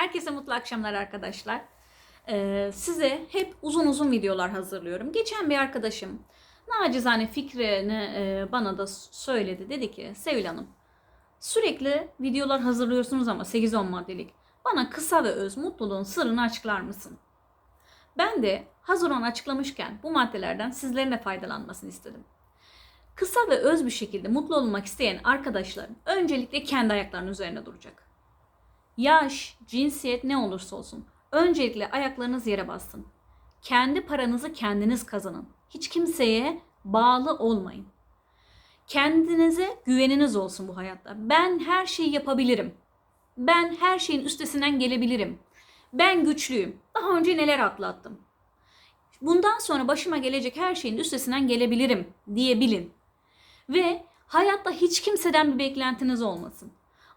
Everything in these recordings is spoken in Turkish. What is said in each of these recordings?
Herkese mutlu akşamlar arkadaşlar. Ee, size hep uzun uzun videolar hazırlıyorum. Geçen bir arkadaşım nacizane fikrini e, bana da söyledi. Dedi ki Sevil Hanım sürekli videolar hazırlıyorsunuz ama 8-10 maddelik. Bana kısa ve öz mutluluğun sırrını açıklar mısın? Ben de hazır onu açıklamışken bu maddelerden sizlerin de faydalanmasını istedim. Kısa ve öz bir şekilde mutlu olmak isteyen arkadaşların öncelikle kendi ayaklarının üzerine duracak. Yaş, cinsiyet ne olursa olsun öncelikle ayaklarınız yere bassın. Kendi paranızı kendiniz kazanın. Hiç kimseye bağlı olmayın. Kendinize güveniniz olsun bu hayatta. Ben her şeyi yapabilirim. Ben her şeyin üstesinden gelebilirim. Ben güçlüyüm. Daha önce neler atlattım. Bundan sonra başıma gelecek her şeyin üstesinden gelebilirim diyebilin. Ve hayatta hiç kimseden bir beklentiniz olmasın.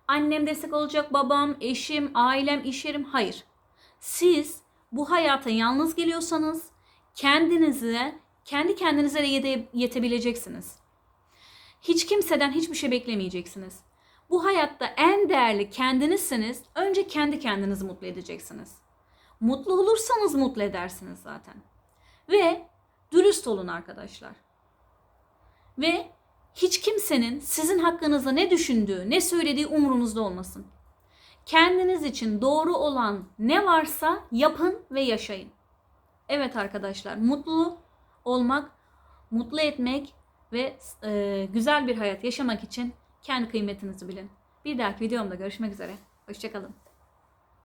Annem destek olacak, babam, eşim, ailem, iş yerim. Hayır. Siz bu hayata yalnız geliyorsanız kendinize, kendi kendinize de yete- yetebileceksiniz. Hiç kimseden hiçbir şey beklemeyeceksiniz. Bu hayatta en değerli kendinizseniz önce kendi kendinizi mutlu edeceksiniz. Mutlu olursanız mutlu edersiniz zaten. Ve dürüst olun arkadaşlar. Ve hiç kimsenin sizin hakkınızda ne düşündüğü, ne söylediği umurunuzda olmasın. Kendiniz için doğru olan ne varsa yapın ve yaşayın. Evet arkadaşlar, mutlu olmak, mutlu etmek ve e, güzel bir hayat yaşamak için kendi kıymetinizi bilin. Bir dahaki videomda görüşmek üzere. Hoşçakalın.